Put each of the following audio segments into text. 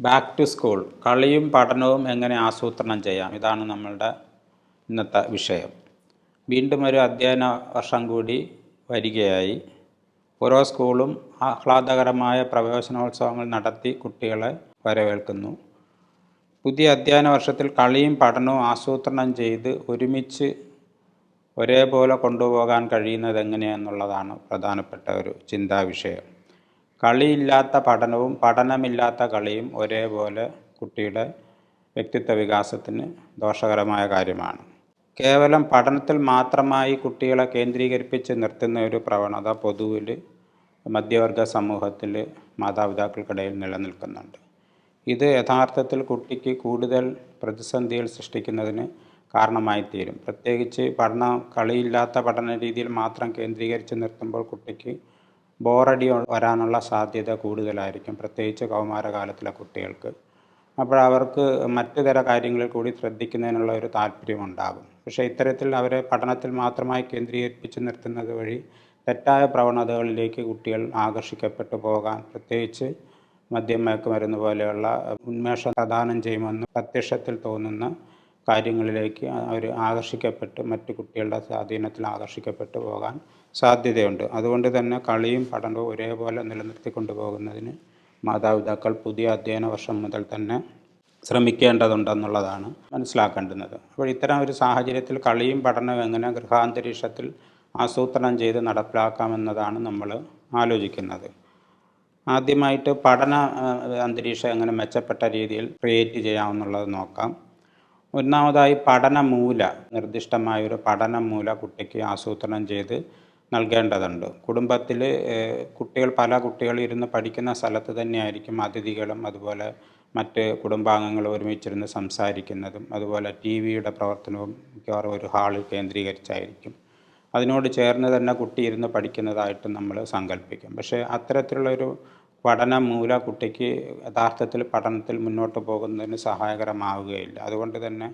Back to school കളിയും പഠനവും എങ്ങനെ ആസൂത്രണം ചെയ്യാം? ഇതാണ് നമ്മളുടെ ഇന്നത്തെ വിഷയം. വീണ്ടും ഒരു അധ്യയന വർഷം കൂടി വരികയായി. ഓരോ സ്കൂളും ആഹ്ലാദകരമായ പ്രവേശനോത്സവങ്ങൾ നടത്തി കുട്ടികളെ വരവേൽക്കുന്നു. പുതിയ അധ്യയന വർഷത്തിൽ കളിയും പഠനവും ആസൂത്രണം ചെയ്ത് ഒരുമിച്ച് ഒരേപോലെ കൊണ്ടുപോകാൻ കഴിയുന്നത് എങ്ങനെയെന്നുള്ളതാണ് പ്രധാനപ്പെട്ട ഒരു ചിന്താ വിഷയം കളിയില്ലാത്ത പഠനവും പഠനമില്ലാത്ത കളിയും ഒരേപോലെ കുട്ടിയുടെ വ്യക്തിത്വ വികാസത്തിന് ദോഷകരമായ കാര്യമാണ്. കേവലം പഠനത്തിൽ മാത്രമായി കുട്ടികളെ കേന്ദ്രീകരിപ്പിച്ച് നിർത്തുന്ന ഒരു പ്രവണത പൊതുവിൽ മധ്യവർഗ സമൂഹത്തിൽ മാതാപിതാക്കൾക്കിടയിൽ നിലനിൽക്കുന്നുണ്ട്. ഇത് യഥാർത്ഥത്തിൽ കുട്ടിക്ക് കൂടുതൽ പ്രതിസന്ധികൾ സൃഷ്ടിക്കുന്നതിന് കാരണമായി തീരും. പ്രത്യേകിച്ച് പഠന കളിയില്ലാത്ത പഠന രീതിയിൽ മാത്രം കേന്ദ്രീകരിച്ച് നിർത്തുമ്പോൾ കുട്ടിക്ക് ബോറടി വരാനുള്ള സാധ്യത കൂടുതലായിരിക്കും. പ്രത്യേകിച്ച് കൗമാരകാലത്തിലെ കുട്ടികൾക്ക്. അപ്പോൾ അവർക്ക് മറ്റു തര കാര്യങ്ങളിൽ കൂടി ശ്രദ്ധിക്കുന്നതിനുള്ള ഒരു താല്പര്യം ഉണ്ടാകും. പക്ഷേ ഇത്തരത്തിൽ അവരെ പഠനത്തിൽ മാത്രമായി കേന്ദ്രീകരിപ്പിച്ച് നിർത്തുന്നത് വഴി തെറ്റായ പ്രവണതകളിലേക്ക് കുട്ടികൾ ആകർഷിക്കപ്പെട്ടു പോകാൻ പ്രത്യേകിച്ച് മദ്യം മയക്കുമരുന്ന് പോലെയുള്ള ഉന്മേഷം പ്രദാനം ചെയ്യുമെന്ന് പ്രത്യക്ഷത്തിൽ തോന്നുന്ന കാര്യങ്ങളിലേക്ക് അവർ ആകർഷിക്കപ്പെട്ട് മറ്റു കുട്ടികളുടെ സ്വാധീനത്തിൽ ആകർഷിക്കപ്പെട്ടു പോകാൻ സാധ്യതയുണ്ട്. അതുകൊണ്ട് തന്നെ കളിയും പഠനവും ഒരേപോലെ നിലനിർത്തി പോകുന്നതിന് മാതാപിതാക്കൾ പുതിയ അധ്യയന വർഷം മുതൽ തന്നെ ശ്രമിക്കേണ്ടതുണ്ടെന്നുള്ളതാണ് മനസ്സിലാക്കേണ്ടുന്നത്. അപ്പോൾ ഇത്തരം ഒരു സാഹചര്യത്തിൽ കളിയും പഠനവും എങ്ങനെ ഗൃഹാന്തരീക്ഷത്തിൽ ആസൂത്രണം ചെയ്ത് നടപ്പിലാക്കാമെന്നതാണ് നമ്മൾ ആലോചിക്കുന്നത്. ആദ്യമായിട്ട് പഠന അന്തരീക്ഷം എങ്ങനെ മെച്ചപ്പെട്ട രീതിയിൽ ക്രിയേറ്റ് ചെയ്യാമെന്നുള്ളത് നോക്കാം. ഒന്നാമതായി പഠനമൂല നിർദ്ദിഷ്ടമായൊരു പഠനമൂല കുട്ടിക്ക് ആസൂത്രണം ചെയ്ത് നൽകേണ്ടതുണ്ട്. കുടുംബത്തിൽ കുട്ടികൾ പല കുട്ടികൾ ഇരുന്ന് പഠിക്കുന്ന സ്ഥലത്ത് തന്നെയായിരിക്കും അതിഥികളും അതുപോലെ മറ്റ് കുടുംബാംഗങ്ങൾ ഒരുമിച്ചിരുന്ന് സംസാരിക്കുന്നതും അതുപോലെ ടി വിയുടെ പ്രവർത്തനവും മിക്കവാറും ഒരു ഹാളിൽ കേന്ദ്രീകരിച്ചായിരിക്കും. അതിനോട് ചേർന്ന് തന്നെ കുട്ടി ഇരുന്ന് പഠിക്കുന്നതായിട്ട് നമ്മൾ സങ്കല്പിക്കും പക്ഷേ അത്തരത്തിലുള്ളൊരു പഠന മൂല കുട്ടിക്ക് യഥാർത്ഥത്തിൽ പഠനത്തിൽ മുന്നോട്ട് പോകുന്നതിന് സഹായകരമാവുകയില്ല. അതുകൊണ്ട് തന്നെ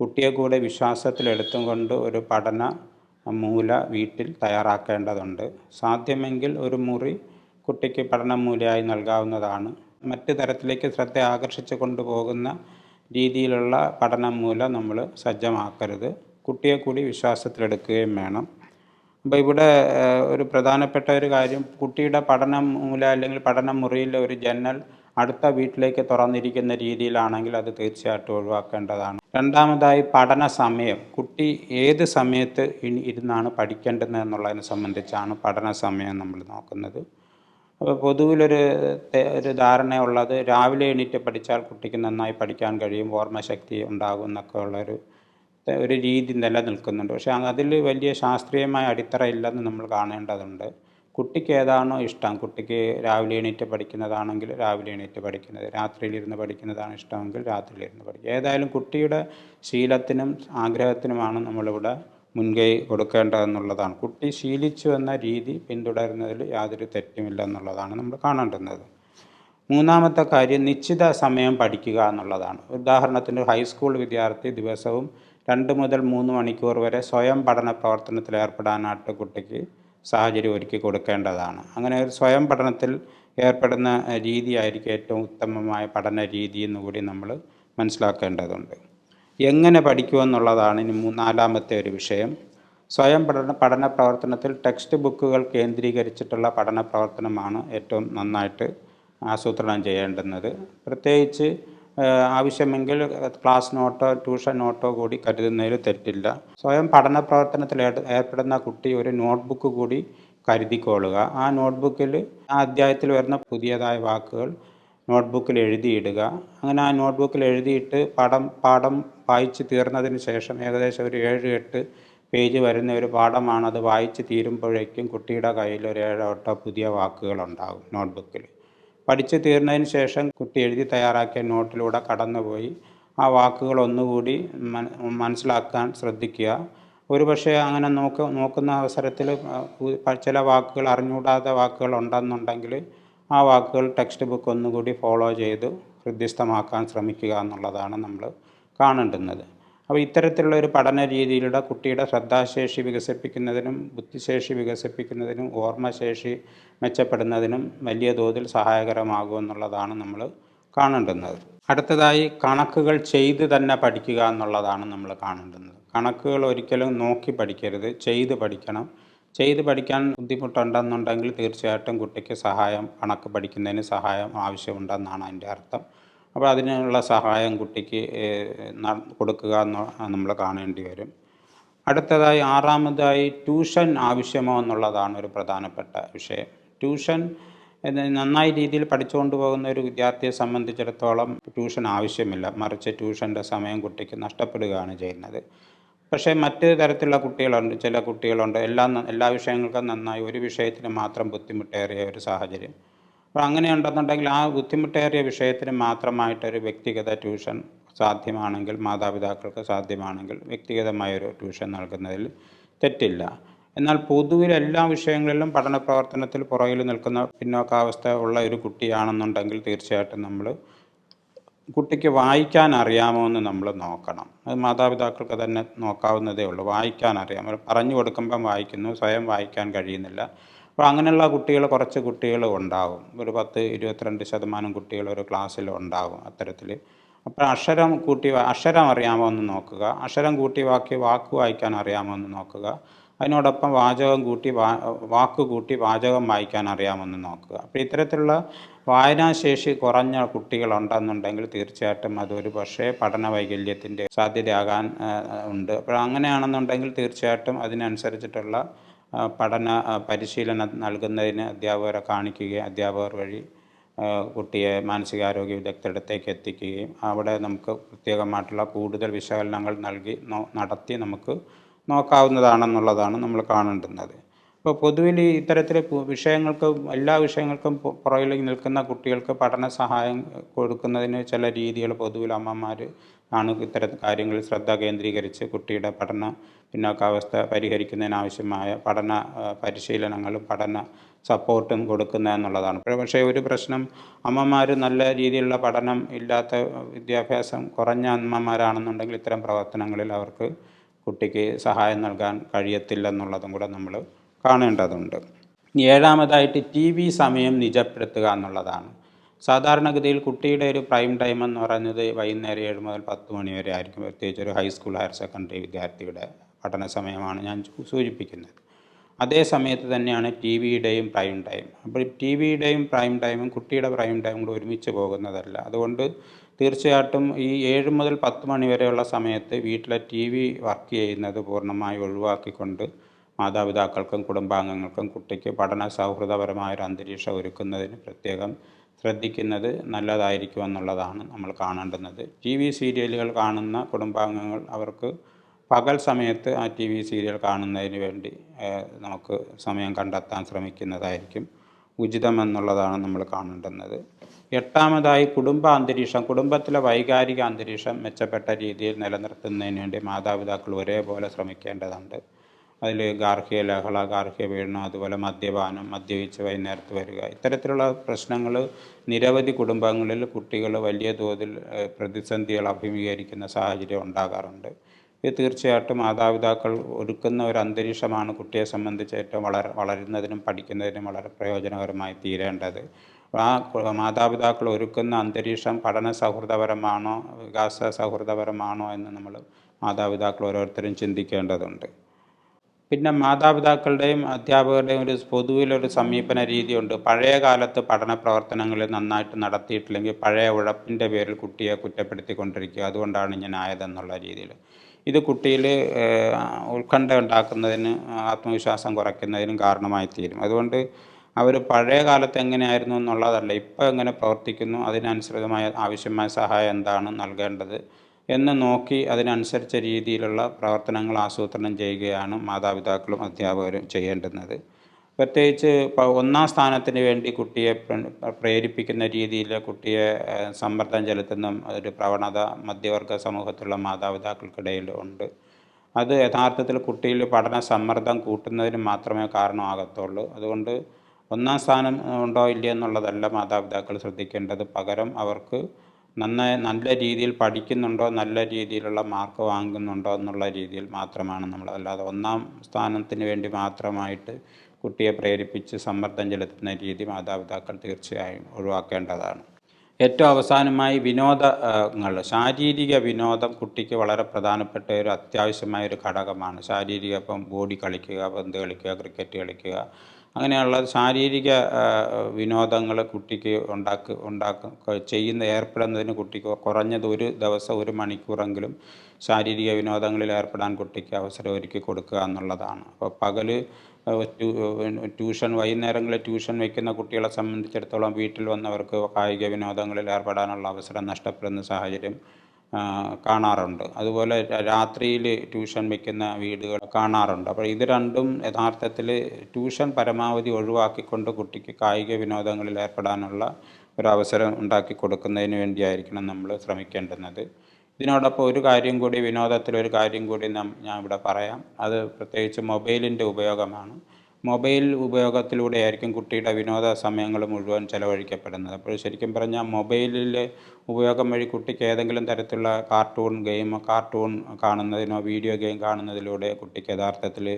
കുട്ടിയെ കൂടെ വിശ്വാസത്തിലെടുത്തും കൊണ്ട് ഒരു പഠന മൂല വീട്ടിൽ തയ്യാറാക്കേണ്ടതുണ്ട്. സാധ്യമെങ്കിൽ ഒരു മുറി കുട്ടിക്ക് പഠനമൂലയായി നൽകാവുന്നതാണ്. മറ്റു തരത്തിലേക്ക് ശ്രദ്ധ ആകർഷിച്ചു കൊണ്ടുപോകുന്ന രീതിയിലുള്ള പഠനമൂല നമ്മൾ സജ്ജമാക്കരുത്. കുട്ടിയെ കൂടി വിശ്വാസത്തിലെടുക്കുകയും വേണം. അപ്പോൾ ഇവിടെ ഒരു പ്രധാനപ്പെട്ട ഒരു കാര്യം കുട്ടിയുടെ പഠന മൂല അല്ലെങ്കിൽ പഠന മുറിയിലെ ഒരു ജന്നൽ അടുത്ത വീട്ടിലേക്ക് തുറന്നിരിക്കുന്ന രീതിയിലാണെങ്കിൽ അത് തീർച്ചയായിട്ടും ഒഴിവാക്കേണ്ടതാണ്. രണ്ടാമതായി പഠന സമയം. കുട്ടി ഏത് സമയത്ത് ഇരുന്നാണ് പഠിക്കേണ്ടത് എന്നുള്ളതിനെ സംബന്ധിച്ചാണ് പഠന സമയം നമ്മൾ നോക്കുന്നത്. അപ്പോൾ പൊതുവിലൊരു ഒരു ധാരണയുള്ളത് രാവിലെ എണീറ്റ് പഠിച്ചാൽ കുട്ടിക്ക് നന്നായി പഠിക്കാൻ കഴിയും ഓർമ്മശക്തി ഉണ്ടാകും എന്നൊക്കെ ഉള്ളൊരു ഒരു രീതി നിലനിൽക്കുന്നുണ്ട്. പക്ഷേ അതിൽ വലിയ ശാസ്ത്രീയമായ അടിത്തറ ഇല്ലെന്ന് നമ്മൾ കാണേണ്ടതുണ്ട്. കുട്ടിക്ക് ഏതാണോ ഇഷ്ടം? കുട്ടിക്ക് രാവിലെ എണീറ്റ് പഠിക്കുന്നതാണെങ്കിൽ രാവിലെ എണീറ്റ് പഠിക്കുന്നത്. രാത്രിയിലിരുന്ന് പഠിക്കുന്നതാണ് ഇഷ്ടമെങ്കിൽ രാത്രിയിലിരുന്ന് പഠിക്കുക. ഏതായാലും കുട്ടിയുടെ ശീലത്തിനും ആഗ്രഹത്തിനുമാണ് നമ്മളിവിടെ മുൻകൈ കൊടുക്കേണ്ടതെന്നുള്ളതാണ്. കുട്ടി ശീലിച്ചു എന്ന രീതി പിന്തുടരുന്നതിൽ യാതൊരു തെറ്റുമില്ല എന്നുള്ളതാണ് നമ്മൾ കാണേണ്ടുന്നത്. മൂന്നാമത്തെ കാര്യം നിശ്ചിത സമയം പഠിക്കുക എന്നുള്ളതാണ്. ഉദാഹരണത്തിന് ഹൈസ്കൂൾ വിദ്യാർത്ഥി ദിവസവും രണ്ട് മുതൽ മൂന്ന് മണിക്കൂർ വരെ സ്വയം പഠന പ്രവർത്തനത്തിൽ ഏർപ്പെടാനായിട്ട് കുട്ടിക്ക് സാഹചര്യം ഒരുക്കി കൊടുക്കേണ്ടതാണ്. അങ്ങനെ ഒരു സ്വയം പഠനത്തിൽ ഏർപ്പെടുന്ന രീതിയായിരിക്കും ഏറ്റവും ഉത്തമമായ പഠന രീതി എന്നുകൂടി നമ്മൾ മനസ്സിലാക്കേണ്ടതുണ്ട്. എങ്ങനെ പഠിക്കുമെന്നുള്ളതാണ് ഇനി നാലാമത്തെ ഒരു വിഷയം. സ്വയം പഠന പഠന പ്രവർത്തനത്തിൽ ടെക്സ്റ്റ് ബുക്കുകൾ കേന്ദ്രീകരിച്ചിട്ടുള്ള പഠന പ്രവർത്തനമാണ് ഏറ്റവും നന്നായിട്ട് ആസൂത്രണം ചെയ്യേണ്ടുന്നത്. പ്രത്യേകിച്ച് ആവശ്യമെങ്കിൽ ക്ലാസ് നോട്ടോ ട്യൂഷൻ നോട്ടോ കൂടി കരുതുന്നതിൽ തെറ്റില്ല. സ്വയം പഠന പ്രവർത്തനത്തിൽ ഏർപ്പെടുന്ന കുട്ടി ഒരു നോട്ട്ബുക്ക് കൂടി കരുതിക്കൊള്ളുക. ആ നോട്ട്ബുക്കിൽ ആ അധ്യായത്തിൽ വരുന്ന പുതിയതായ വാക്കുകൾ നോട്ട്ബുക്കിൽ എഴുതിയിടുക. അങ്ങനെ ആ നോട്ട്ബുക്കിൽ എഴുതിയിട്ട് പാഠം പാഠം വായിച്ച് തീർന്നതിന് ശേഷം ഏകദേശം ഒരു ഏഴ് എട്ട് പേജ് വരുന്ന ഒരു പാഠമാണ് അത് വായിച്ച് തീരുമ്പോഴേക്കും കുട്ടിയുടെ കയ്യിൽ ഒരു ഏഴോട്ടോ പുതിയ വാക്കുകളുണ്ടാകും നോട്ട്ബുക്കിൽ. പഠിച്ചു തീർന്നതിന് ശേഷം കുട്ടി എഴുതി തയ്യാറാക്കിയ നോട്ടിലൂടെ കടന്നുപോയി. ആ വാക്കുകൾ ഒന്നുകൂടി മനസ്സിലാക്കാൻ ശ്രദ്ധിക്കുക. ഒരു പക്ഷേ അങ്ങനെ നോക്ക നോക്കുന്ന അവസരത്തിൽ ചില വാക്കുകൾ അറിഞ്ഞുകൂടാത്ത വാക്കുകൾ ഉണ്ടെന്നുണ്ടെങ്കിൽ ആ വാക്കുകൾ ടെക്സ്റ്റ് ബുക്ക് ഒന്നുകൂടി ഫോളോ ചെയ്ത് ഹൃദ്യസ്ഥമാക്കാൻ ശ്രമിക്കുക എന്നുള്ളതാണ് നമ്മൾ കാണേണ്ടുന്നത്. അപ്പോൾ ഇത്തരത്തിലുള്ള ഒരു പഠന രീതിയിലൂടെ കുട്ടിയുടെ ശ്രദ്ധാശേഷി വികസിപ്പിക്കുന്നതിനും ബുദ്ധിശേഷി വികസിപ്പിക്കുന്നതിനും ഓർമ്മശേഷി മെച്ചപ്പെടുന്നതിനും വലിയ തോതിൽ സഹായകരമാകുമെന്നുള്ളതാണ് നമ്മൾ കാണേണ്ടുന്നത്. അടുത്തതായി കണക്കുകൾ ചെയ്ത് തന്നെ പഠിക്കുക എന്നുള്ളതാണ് നമ്മൾ കാണേണ്ടുന്നത്. കണക്കുകൾ ഒരിക്കലും നോക്കി പഠിക്കരുത് ചെയ്ത് പഠിക്കണം. ചെയ്ത് പഠിക്കാൻ ബുദ്ധിമുട്ടുണ്ടെന്നുണ്ടെങ്കിൽ തീർച്ചയായിട്ടും കുട്ടിക്ക് സഹായം കണക്ക് പഠിക്കുന്നതിന് സഹായം ആവശ്യമുണ്ടെന്നാണ് അതിന്റെ അർത്ഥം. അപ്പോൾ അതിനുള്ള സഹായം കുട്ടിക്ക് കൊടുക്കുക എന്ന് നമ്മൾ കാണേണ്ടി വരും. അടുത്തതായി ആറാമതായി ട്യൂഷൻ ആവശ്യമോ എന്നുള്ളതാണ് ഒരു പ്രധാനപ്പെട്ട വിഷയം. ട്യൂഷൻ നന്നായി രീതിയിൽ പഠിച്ചുകൊണ്ട് പോകുന്ന ഒരു വിദ്യാർത്ഥിയെ സംബന്ധിച്ചിടത്തോളം ട്യൂഷൻ ആവശ്യമില്ല. മറിച്ച് ട്യൂഷന്റെ സമയം കുട്ടിക്ക് നഷ്ടപ്പെടുകയാണ് ചെയ്യുന്നത്. പക്ഷേ മറ്റ് തരത്തിലുള്ള കുട്ടികളുണ്ട് ചില കുട്ടികളുണ്ട്. എല്ലാ എല്ലാ വിഷയങ്ങൾക്കും നന്നായി ഒരു വിഷയത്തിന് മാത്രം ബുദ്ധിമുട്ടേറിയ ഒരു സാഹചര്യം. അപ്പോൾ അങ്ങനെയുണ്ടെന്നുണ്ടെങ്കിൽ ആ ബുദ്ധിമുട്ടേറിയ വിഷയത്തിന് മാത്രമായിട്ടൊരു വ്യക്തിഗത ട്യൂഷൻ സാധ്യമാണെങ്കിൽ മാതാപിതാക്കൾക്ക് സാധ്യമാണെങ്കിൽ വ്യക്തിഗതമായൊരു ട്യൂഷൻ നൽകുന്നതിൽ തെറ്റില്ല. എന്നാൽ പൊതുവിൽ എല്ലാ വിഷയങ്ങളിലും പഠന പ്രവർത്തനത്തിൽ പുറകിൽ നിൽക്കുന്ന പിന്നോക്കാവസ്ഥ ഉള്ള ഒരു കുട്ടിയാണെന്നുണ്ടെങ്കിൽ തീർച്ചയായിട്ടും നമ്മൾ കുട്ടിക്ക് വായിക്കാൻ അറിയാമോ എന്ന് നമ്മൾ നോക്കണം. അത് മാതാപിതാക്കൾക്ക് തന്നെ നോക്കാവുന്നതേ ഉള്ളൂ. വായിക്കാൻ അറിയാം പറഞ്ഞു കൊടുക്കുമ്പം വായിക്കുന്നു സ്വയം വായിക്കാൻ കഴിയുന്നില്ല. അപ്പോൾ അങ്ങനെയുള്ള കുട്ടികൾ കുറച്ച് കുട്ടികൾ ഉണ്ടാവും. ഒരു പത്ത് ഇരുപത്തിരണ്ട് ശതമാനം കുട്ടികൾ ഒരു ക്ലാസ്സിൽ ഉണ്ടാവും അത്തരത്തിൽ. അപ്പോൾ അക്ഷരം കൂട്ടി അക്ഷരം അറിയാമോ എന്ന് നോക്കുക. അക്ഷരം കൂട്ടി വാക്കി വാക്ക് വായിക്കാൻ അറിയാമോ എന്ന് നോക്കുക. അതിനോടൊപ്പം വാചകം കൂട്ടി വാ വാക്ക് കൂട്ടി വാചകം വായിക്കാൻ അറിയാമെന്ന് നോക്കുക. അപ്പോൾ ഇത്തരത്തിലുള്ള വായനാശേഷി കുറഞ്ഞ കുട്ടികളുണ്ടെന്നുണ്ടെങ്കിൽ തീർച്ചയായിട്ടും അതൊരു പക്ഷേ പഠന വൈകല്യത്തിന്റെ സാധ്യതയാകാൻ ഉണ്ട്. അപ്പോൾ അങ്ങനെയാണെന്നുണ്ടെങ്കിൽ തീർച്ചയായിട്ടും അതിനനുസരിച്ചിട്ടുള്ള പഠന പരിശീലനം നൽകുന്നതിന് അധ്യാപകരെ കാണിക്കുകയും അധ്യാപകർ വഴി കുട്ടിയെ മാനസികാരോഗ്യ വിദഗ്ധരിടത്തേക്ക് എത്തിക്കുകയും അവിടെ നമുക്ക് പ്രത്യേകമായിട്ടുള്ള കൂടുതൽ വിശകലനങ്ങൾ നൽകി നടത്തി നമുക്ക് നോക്കാവുന്നതാണെന്നുള്ളതാണ് നമ്മൾ കാണേണ്ടുന്നത്. ഇപ്പോൾ പൊതുവിൽ ഇത്തരത്തിൽ വിഷയങ്ങൾക്ക് എല്ലാ വിഷയങ്ങൾക്കും പുറകിൽ നിൽക്കുന്ന കുട്ടികൾക്ക് പഠന സഹായം കൊടുക്കുന്നതിന് ചില രീതികൾ പൊതുവിൽ അമ്മമാർ ആണ് ഇത്തരം കാര്യങ്ങളിൽ ശ്രദ്ധ കേന്ദ്രീകരിച്ച് കുട്ടിയുടെ പഠന പിന്നോക്കാവസ്ഥ പരിഹരിക്കുന്നതിനാവശ്യമായ പഠന പരിശീലനങ്ങളും പഠന സപ്പോർട്ടും കൊടുക്കുക എന്നുള്ളതാണ്. പക്ഷേ ഒരു പ്രശ്നം അമ്മമാർ നല്ല രീതിയിലുള്ള പഠനം ഇല്ലാത്ത വിദ്യാഭ്യാസം കുറഞ്ഞ അമ്മമാരാണെന്നുണ്ടെങ്കിൽ ഇത്തരം പ്രവർത്തനങ്ങളിൽ അവർക്ക് കുട്ടിക്ക് സഹായം നൽകാൻ കഴിയത്തില്ലെന്നുള്ളതും കൂടെ നമ്മൾ കാണേണ്ടതുണ്ട്. ഏഴാമതായിട്ട് ടി വി സമയം നിജപ്പെടുത്തുക എന്നുള്ളതാണ്. സാധാരണഗതിയിൽ കുട്ടിയുടെ ഒരു പ്രൈം ടൈം എന്ന് പറയുന്നത് വൈകുന്നേരം ഏഴ് മുതൽ പത്ത് മണി വരെ ആയിരിക്കും. പ്രത്യേകിച്ച് ഒരു ഹൈസ്കൂൾ ഹയർ സെക്കൻഡറി വിദ്യാർത്ഥിയുടെ പഠന സമയമാണ് ഞാൻ സൂചിപ്പിക്കുന്നത്. അതേ സമയത്ത് തന്നെയാണ് ടി വിയുടെയും പ്രൈം ടൈം അപ്പോൾ ടി വിയുടെയും പ്രൈം ടൈമും കുട്ടിയുടെ പ്രൈം ടൈം കൂടെ ഒരുമിച്ച് പോകുന്നതല്ല. അതുകൊണ്ട് തീർച്ചയായിട്ടും ഈ ഏഴ് മുതൽ പത്ത് മണി വരെയുള്ള സമയത്ത് വീട്ടിലെ ടി വി വർക്ക് ചെയ്യുന്നത് പൂർണമായി ഒഴിവാക്കിക്കൊണ്ട് മാതാപിതാക്കൾക്കും കുടുംബാംഗങ്ങൾക്കും കുട്ടിക്ക് പഠന സൗഹൃദപരമായ ഒരു അന്തരീക്ഷം ഒരുക്കുന്നതിന് പ്രത്യേകം ശ്രദ്ധിക്കുന്നത് നല്ലതായിരിക്കുമെന്നുള്ളതാണ് നമ്മൾ കാണേണ്ടുന്നത്. ടി വി സീരിയലുകൾ കാണുന്ന കുടുംബാംഗങ്ങൾ അവർക്ക് പകൽ സമയത്ത് ആ ടി വി സീരിയൽ കാണുന്നതിന് വേണ്ടി നമുക്ക് സമയം കണ്ടെത്താൻ ശ്രമിക്കുന്നതായിരിക്കും ഉചിതമെന്നുള്ളതാണ് നമ്മൾ കാണേണ്ടുന്നത്. എട്ടാമതായി കുടുംബ അന്തരീക്ഷം കുടുംബത്തിലെ വൈകാരിക അന്തരീക്ഷം മെച്ചപ്പെട്ട രീതിയിൽ നിലനിർത്തുന്നതിന് വേണ്ടി മാതാപിതാക്കൾ ഒരേപോലെ ശ്രമിക്കേണ്ടതുണ്ട്. അതിൽ ഗാർഹിക ലഹള ഗാർഹിക പീഡനം അതുപോലെ മദ്യപാനം മദ്യപിച്ച് വൈകുന്നേരത്ത് വരിക. ഇത്തരത്തിലുള്ള പ്രശ്നങ്ങൾ നിരവധി കുടുംബങ്ങളിൽ കുട്ടികൾ വലിയ തോതിൽ പ്രതിസന്ധികൾ അഭിമുഖീകരിക്കുന്ന സാഹചര്യം ഉണ്ടാകാറുണ്ട്. ഇത് തീർച്ചയായിട്ടും മാതാപിതാക്കൾ ഒരുക്കുന്ന ഒരു അന്തരീക്ഷമാണ് കുട്ടിയെ സംബന്ധിച്ച് ഏറ്റവും വളര വളരുന്നതിനും പഠിക്കുന്നതിനും വളരെ പ്രയോജനകരമായി തീരേണ്ടത്. ആ മാതാപിതാക്കൾ ഒരുക്കുന്ന അന്തരീക്ഷം പഠന സൗഹൃദപരമാണോ വികാസ സൗഹൃദപരമാണോ എന്ന് നമ്മൾ മാതാപിതാക്കൾ ഓരോരുത്തരും ചിന്തിക്കേണ്ടതുണ്ട്. പിന്നെ മാതാപിതാക്കളുടെയും അധ്യാപകരുടെയും ഒരു പൊതുവിലൊരു സമീപന രീതിയുണ്ട്. പഴയ കാലത്ത് പഠന പ്രവർത്തനങ്ങളിൽ നന്നായിട്ട് നടത്തിയിട്ടില്ലെങ്കിൽ പഴയ ഉഴപ്പിന്റെ പേരിൽ കുട്ടിയെ കുറ്റപ്പെടുത്തിക്കൊണ്ടിരിക്കുക. അതുകൊണ്ടാണ് ഞാൻ ആയതെന്നുള്ള രീതിയിൽ. ഇത് കുട്ടിയിൽ ഉത്കണ്ഠ ഉണ്ടാക്കുന്നതിന് ആത്മവിശ്വാസം കുറയ്ക്കുന്നതിനും കാരണമായി തീരും. അതുകൊണ്ട് അവർ പഴയ കാലത്ത് എങ്ങനെയായിരുന്നു എന്നുള്ളതല്ല ഇപ്പോൾ എങ്ങനെ പ്രവർത്തിക്കുന്നു അതിനനുസൃതമായ ആവശ്യമായ സഹായം എന്താണ് നൽകേണ്ടത് എന്ന് നോക്കി അതിനനുസരിച്ച രീതിയിലുള്ള പ്രവർത്തനങ്ങൾ ആസൂത്രണം ചെയ്യുകയാണ് മാതാപിതാക്കളും അധ്യാപകരും ചെയ്യേണ്ടുന്നത്. പ്രത്യേകിച്ച് ഒന്നാം സ്ഥാനത്തിന് വേണ്ടി കുട്ടിയെ പ്രേരിപ്പിക്കുന്ന രീതിയിൽ കുട്ടിയെ സമ്മർദ്ദം ചെലുത്തുന്ന ഒരു പ്രവണത മധ്യവർഗ സമൂഹത്തിലുള്ള മാതാപിതാക്കൾക്കിടയിൽ ഉണ്ട്. അത് യഥാർത്ഥത്തിൽ കുട്ടിയിൽ പഠന സമ്മർദ്ദം കൂട്ടുന്നതിന് മാത്രമേ കാരണമാകത്തുള്ളൂ. അതുകൊണ്ട് ഒന്നാം സ്ഥാനം ഉണ്ടോ ഇല്ലയോ എന്നുള്ളതല്ല മാതാപിതാക്കൾ ശ്രദ്ധിക്കേണ്ടത്. പകരം അവർക്ക് നന്നായി നല്ല രീതിയിൽ പഠിക്കുന്നുണ്ടോ നല്ല രീതിയിലുള്ള മാർക്ക് വാങ്ങുന്നുണ്ടോ എന്നുള്ള രീതിയിൽ മാത്രമാണ് നമ്മൾ അല്ലാതെ ഒന്നാം സ്ഥാനത്തിന് വേണ്ടി മാത്രമായിട്ട് കുട്ടിയെ പ്രേരിപ്പിച്ച് സമ്മർദ്ദം ചെലുത്തുന്ന രീതി മാതാപിതാക്കൾ തീർച്ചയായും ഒഴിവാക്കേണ്ടതാണ്. ഏറ്റവും അവസാനമായി വിനോദങ്ങൾ. ശാരീരിക വിനോദം കുട്ടിക്ക് വളരെ പ്രധാനപ്പെട്ട ഒരു അത്യാവശ്യമായ ഒരു ഘടകമാണ്. ശാരീരിക ഇപ്പം ബോഡി കളിക്കുക പന്ത് കളിക്കുക ക്രിക്കറ്റ് കളിക്കുക അങ്ങനെയുള്ള ശാരീരിക വിനോദങ്ങൾ കുട്ടിക്ക് ഉണ്ടാക്ക ഉണ്ടാക്ക ചെയ്യുന്ന ഏർപ്പെടുന്നതിന് കുട്ടിക്ക് കുറഞ്ഞത് ഒരു ദിവസം ഒരു മണിക്കൂറെങ്കിലും ശാരീരിക വിനോദങ്ങളിൽ ഏർപ്പെടാൻ കുട്ടിക്ക് അവസരം ഒരുക്കി കൊടുക്കുക എന്നുള്ളതാണ്. അപ്പോൾ പകൽ ട്യൂഷൻ വൈകുന്നേരങ്ങളിൽ ട്യൂഷൻ വയ്ക്കുന്ന കുട്ടികളെ സംബന്ധിച്ചിടത്തോളം വീട്ടിൽ വന്നവർക്ക് കായിക വിനോദങ്ങളിൽ ഏർപ്പെടാനുള്ള അവസരം നഷ്ടപ്പെടുന്ന സാഹചര്യം കാണാറുണ്ട്. അതുപോലെ രാത്രിയിൽ ട്യൂഷൻ വയ്ക്കുന്ന വീടുകൾ കാണാറുണ്ട്. അപ്പോൾ ഇത് രണ്ടും യഥാർത്ഥത്തിൽ ട്യൂഷൻ പരമാവധി ഒഴിവാക്കിക്കൊണ്ട് കുട്ടിക്ക് കായിക വിനോദങ്ങളിൽ ഏർപ്പെടാനുള്ള ഒരു അവസരം ഉണ്ടാക്കി കൊടുക്കുന്നതിന് വേണ്ടിയായിരിക്കണം നമ്മൾ ശ്രമിക്കേണ്ടുന്നത്. ഇതിനോടൊപ്പം ഒരു കാര്യം കൂടി വിനോദത്തിൽ ഒരു കാര്യം കൂടി ഞാൻ ഇവിടെ പറയാം. അത് പ്രത്യേകിച്ച് മൊബൈലിന്റെ ഉപയോഗമാണ്. മൊബൈൽ ഉപയോഗത്തിലൂടെയായിരിക്കും കുട്ടിയുടെ വിനോദ സമയങ്ങൾ മുഴുവൻ ചിലവഴിക്കപ്പെടുന്നത്. അപ്പോൾ ശരിക്കും പറഞ്ഞാൽ മൊബൈലിൽ ഉപയോഗം വഴി കുട്ടിക്ക് ഏതെങ്കിലും തരത്തിലുള്ള കാർട്ടൂൺ ഗെയിം കാർട്ടൂൺ കാണുന്നതിനോ വീഡിയോ ഗെയിം കാണുന്നതിലൂടെ കുട്ടിക്ക് യഥാർത്ഥത്തിൽ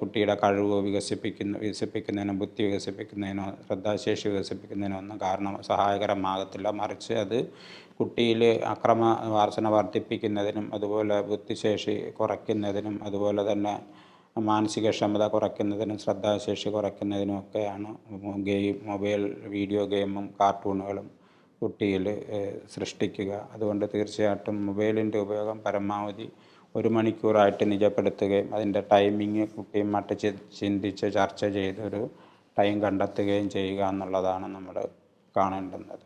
കുട്ടിയുടെ കഴിവ് വികസിപ്പിക്കുന്ന വികസിപ്പിക്കുന്നതിനോ ബുദ്ധി വികസിപ്പിക്കുന്നതിനോ ശ്രദ്ധാശേഷി വികസിപ്പിക്കുന്നതിനോ ഒന്നും കാരണം സഹായകരമാകത്തില്ല. മറിച്ച് അത് കുട്ടിയിൽ അക്രമ വാസന വർദ്ധിപ്പിക്കുന്നതിനും അതുപോലെ ബുദ്ധിശേഷി കുറയ്ക്കുന്നതിനും അതുപോലെ തന്നെ മാനസിക ക്ഷമത കുറയ്ക്കുന്നതിനും ശ്രദ്ധാശേഷി കുറയ്ക്കുന്നതിനും ഒക്കെയാണ് ഗെയിം മൊബൈൽ വീഡിയോ ഗെയിമും കാർട്ടൂണുകളും കുട്ടിയിൽ സൃഷ്ടിക്കുക. അതുകൊണ്ട് തീർച്ചയായിട്ടും മൊബൈലിന്റെ ഉപയോഗം പരമാവധി ഒരു മണിക്കൂറായിട്ട് നിജപ്പെടുത്തുകയും അതിന്റെ ടൈമിങ് കുട്ടിയുമായിട്ട് ചിന്തിച്ച് ചർച്ച ചെയ്തൊരു ടൈം കണ്ടെത്തുകയും ചെയ്യുക എന്നുള്ളതാണ് നമ്മൾ കാണേണ്ടുന്നത്.